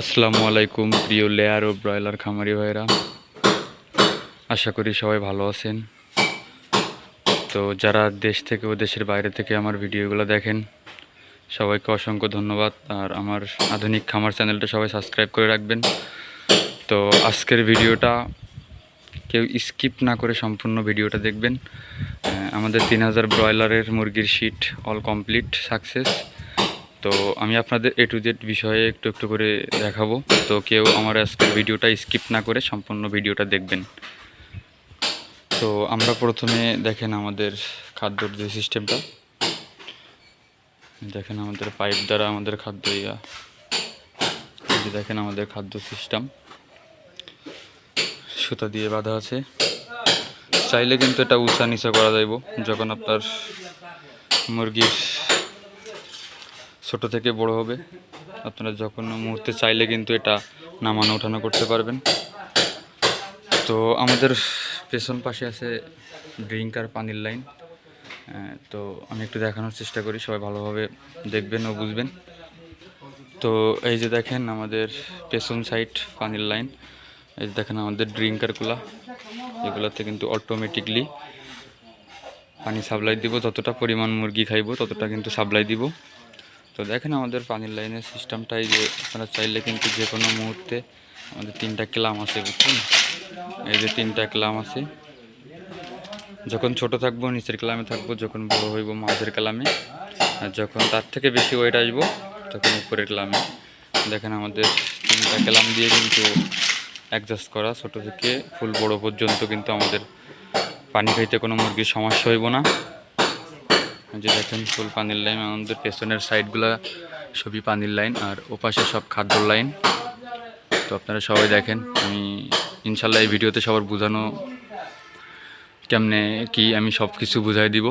আসসালামু আলাইকুম, প্রিয় লেয়ার ও ব্রয়লার খামারি ভাইরা আশা করি সবাই ভালো আছেন। তো যারা দেশ থেকে ও দেশের বাইরে থেকে আমার ভিডিওগুলো দেখেন, সবাইকে অসংখ্য ধন্যবাদ। আর আমার আধুনিক খামার চ্যানেলটা সবাই সাবস্ক্রাইব করে রাখবেন। তো আজকের ভিডিওটা কেউ স্কিপ না করে সম্পূর্ণ ভিডিওটা দেখবেন। আমাদের তিন হাজার ব্রয়লারের মুরগির শিট অল কমপ্লিট, সাকসেস। তো আমি আপনাদের এ টু জেড বিষয়ে একটু একটু করে দেখাবো। তো কেউ আমার আজকের ভিডিওটা স্কিপ না করে সম্পূর্ণ ভিডিওটা দেখবেন। তো আমরা প্রথমে দেখেন আমাদের খাদ্যর যে সিস্টেমটা। দেখেন আমাদের পাইপ দ্বারা আমাদের খাদ্য ইয়া। দেখেন আমাদের খাদ্য সিস্টেম। সুতা দিয়ে বাঁধা আছে। চাইলে কিন্তু এটা উঁচা নিচা করা যাইব। যখন আপনার মুরগির ছোট থেকে বড় হবে। আপনারা যখন মুহূর্তে চাইলে কিন্তু এটা নামানো ওঠানো করতে পারবেন। তো আমাদের পেছন পাশে আছে ড্রিঙ্ক আর পানির লাইন। তো আমি একটু দেখানোর চেষ্টা করি, সবাই ভালোভাবে দেখবেন ও বুঝবেন। তো এই যে দেখেন আমাদের পেছন সাইড পানির লাইন। এই যে দেখেন আমাদের ড্রিঙ্কারগুলা এগুলোতে কিন্তু অটোমেটিকলি পানি সাপ্লাই দিব। যতটা পরিমাণ মুরগি খাইব, ততটা কিন্তু সাপ্লাই দিব। তো দেখেন আমাদের পানির লাইনের সিস্টেমটাই যে আপনারা চাইলে কিন্তু যে কোনো মুহূর্তে আমাদের তিনটা ক্লাম আছে, বুঝছেন? এই যে তিনটা ক্লাম আছে। যখন ছোট থাকব, নিচের ক্লামে থাকব, যখন বড় হইব মাঝের ক্লামে, আর যখন তার থেকে বেশি ওয়েট আসব, তখন উপরের ক্লামে। দেখেন আমাদের তিনটা ক্লাম দিয়ে কিন্তু অ্যাডজাস্ট করা। ছোট থেকে ফুল বড় পর্যন্ত কিন্তু আমাদের পানি খাইতে কোনো মুরগির সমস্যা হইব না। যে দেখেন ফুল পানির লাইন, আমাদের পেছনের সাইডগুলো সবই পানির লাইন আর ওপাশে সব খাদ্যর লাইন। তো আপনারা সবাই দেখেন, আমি ইনশাল্লাহ এই ভিডিওতে সবার বোঝানো কেমনে কি আমি সব কিছু বুঝাই দিব।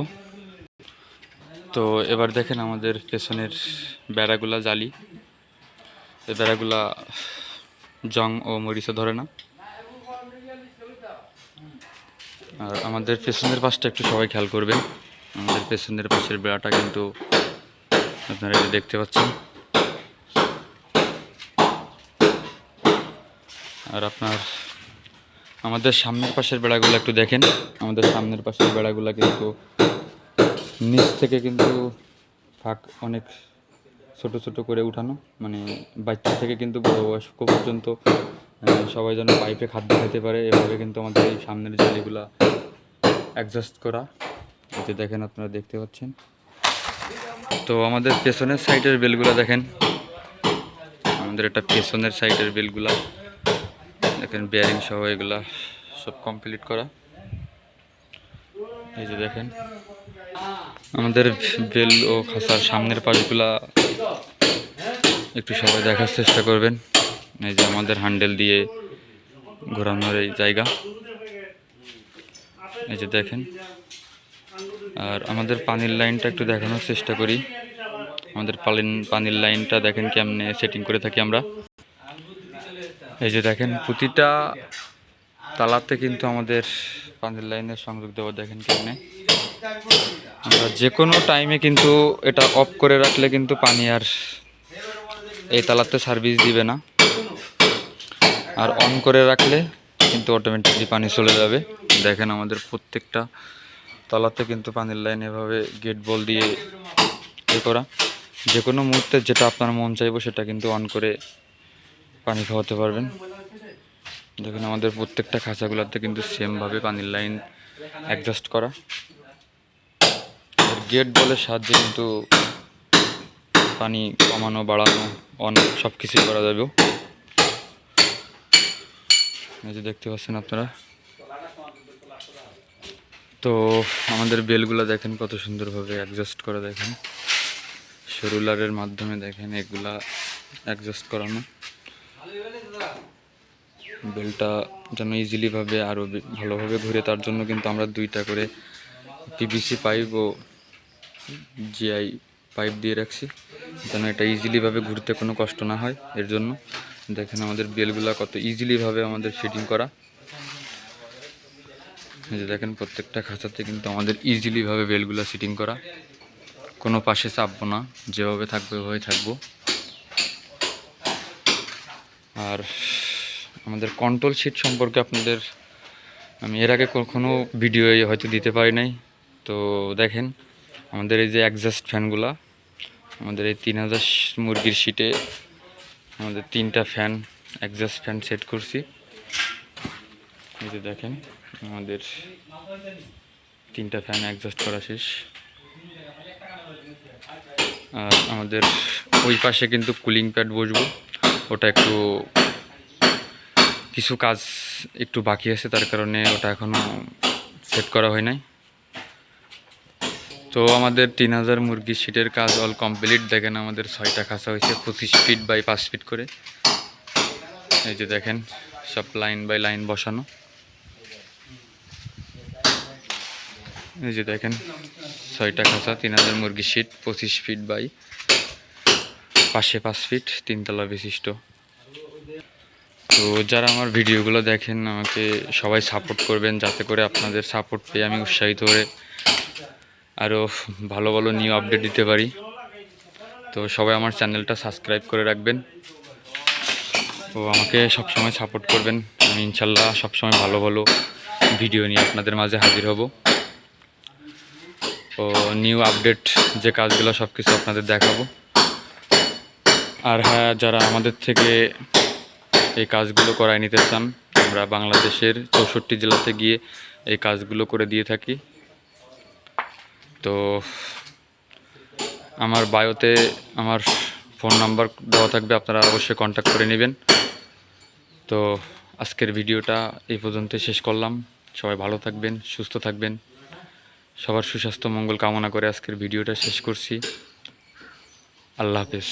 তো এবার দেখেন আমাদের পেছনের বেড়াগুলা জালি। এই বেড়াগুলা জং ও মরিচা ধরে না। আর আমাদের পেছনের পাশটা একটু সবাই খেয়াল করবেন। আমাদের পেছনের পাশের বেড়াটা কিন্তু আপনারা যে দেখতে পাচ্ছেন। আর আপনার আমাদের সামনের পাশের বেড়াগুলো একটু দেখেন। আমাদের সামনের পাশের বেড়াগুলো কিন্তু নিচ থেকে কিন্তু ফাঁক অনেক ছোট ছোট করে উঠানো। মানে বাচ্চা থেকে কিন্তু বড় বয়স্ক পর্যন্ত সবাই যেন পাইপে খাদ্য খেতে পারে। এভাবে কিন্তু আমাদের এই সামনের জালিগুলা অ্যাডজাস্ট করা। যে দেখেন আপনারা দেখতে পাচ্ছেন। তো আমাদের পেছনের সাইডের বেলগুলা দেখেন। আমাদের এটা পেছনের সাইডের বেলগুলা। দেখেন বেয়ারিং সহ এগুলা সব কমপ্লিট করা। এই যে দেখেন। আমাদের বেল ও খাসার সামনের পাশগুলা একটু সবাই দেখার চেষ্টা করবেন। এই যে আমাদের হ্যান্ডেল দিয়ে ঘোরানোর এই জায়গা। এই যে দেখেন। আর আমাদের পানির লাইনটা একটু দেখানোর চেষ্টা করি। আমাদের পালিন, পানির লাইনটা দেখেন কেমনে সেটিং করে থাকি আমরা। এই যে দেখেন, প্রতিটা তালাতে কিন্তু আমাদের পানির লাইনের সংযোগ দেওয়া দেখেন কেমনে। আমরা যে কোনো টাইমে কিন্তু এটা অফ করে রাখলে কিন্তু পানি আর এই তালাতে সার্ভিস দিবে না। আর অন করে রাখলে কিন্তু অটোমেটিকলি পানি চলে যাবে। দেখেন আমাদের প্রত্যেকটা তলাতে কিন্তু পানির লাইন এভাবে গেট বল দিয়ে এ করা। যে কোনো মুহূর্তে যেটা আপনার মন চাইব সেটা কিন্তু অন করে পানি খাওয়াতে পারবেন। দেখুন, আমাদের প্রত্যেকটা খাঁচাগুলোতে কিন্তু সেমভাবে পানির লাইন অ্যাডজাস্ট করা। গেট বলের সাহায্যে কিন্তু পানি কমানো, বাড়ানো অন সব কিছুই করা যাবে যে দেখতে পাচ্ছেন আপনারা। তো আমাদের বেলগুলো দেখেন কত সুন্দরভাবে অ্যাডজাস্ট করা দেখেন। সেরুলারের মাধ্যমে দেখেন এগুলা অ্যাডজাস্ট করানো। বেলটা যেন ইজিলিভাবে আরও ভালোভাবে ঘুরে, তার জন্য কিন্তু আমরা দুইটা করে পিভিসি পাইপ ও জিআই পাইপ দিয়ে রাখছি। যেন এটা ইজিলিভাবে ঘুরতে কোনো কষ্ট না হয় এর জন্য। দেখেন আমাদের বেলগুলা কত ইজিলিভাবে আমাদের ফিটিং করা। যে দেখেন, প্রত্যেকটা খাঁচাতে কিন্তু আমাদের ইজিলিভাবে বেলগুলো সিটিং করা। কোনো পাশে চাপবো না, যেভাবে থাকবে ওইভাবে থাকব। আর আমাদের কন্ট্রোল শিট সম্পর্কে আপনাদের আমি এর আগে কখনো ভিডিও হয়তো দিতে পারি নাই। তো দেখেন, আমাদের এই যে অ্যাডজাস্ট ফ্যানগুলা আমাদের এই তিন হাজার মুরগির শিটে আমাদের তিনটা ফ্যান অ্যাডজাস্ট ফ্যান সেট করছি। এই যে দেখেন, আমাদের তিনটা ফ্যান অ্যাডজাস্ট করা শেষ। আর আমাদের ওই পাশে কিন্তু কুলিং প্যাড বসবো। ওটা একটু কিছু কাজ একটু বাকি আছে, তার কারণে ওটা এখনও সেট করা হয় নাই। তো আমাদের তিন হাজার মুরগির শিটের কাজ অল কমপ্লিট দেখেন আমাদের ছয়টা খাঁচা হয়েছে, পঁচিশ ফিট বাই পাঁচ ফিট করে। এই যে দেখেন, সব লাইন বাই লাইন বসানো। এই যে দেখেন, ছয়টা খাঁচা, তিন হাজার মুরগি শিট, পঁচিশ ফিট বাই, পাশে পাঁচ ফিট তিনতলা বিশিষ্ট। তো যারা আমার ভিডিওগুলো দেখেন, আমাকে সবাই সাপোর্ট করবেন, যাতে করে আপনাদের সাপোর্ট পেয়ে আমি উৎসাহিত করে আরও ভালো ভালো নিউ আপডেট দিতে পারি। তো সবাই আমার চ্যানেলটা সাবস্ক্রাইব করে রাখবেন। তো আমাকে সবসময় সাপোর্ট করবেন। আমি ইনশাল্লাহ সবসময় ভালো ভালো ভিডিও নিয়ে আপনাদের মাঝে হাজির হব। ও নিউ আপডেট যে কাজগুলো সব কিছু আপনাদের দেখাবো। আর হ্যাঁ যারা আমাদের থেকে এই কাজগুলো করায় নিতে চান, আমরা বাংলাদেশের চৌষট্টি জেলাতে গিয়ে এই কাজগুলো করে দিয়ে থাকি। তো আমার বায়োতে আমার ফোন নাম্বার দেওয়া থাকবে, আপনারা অবশ্যই কন্ট্যাক্ট করে নেবেন। তো আজকের ভিডিওটা এই পর্যন্ত শেষ করলাম। সবাই ভালো থাকবেন, সুস্থ থাকবেন। সবার সুস্বাস্থ্য মঙ্গল কামনা করে আজকের ভিডিওটা শেষ করছি। আল্লাহ হাফেজ।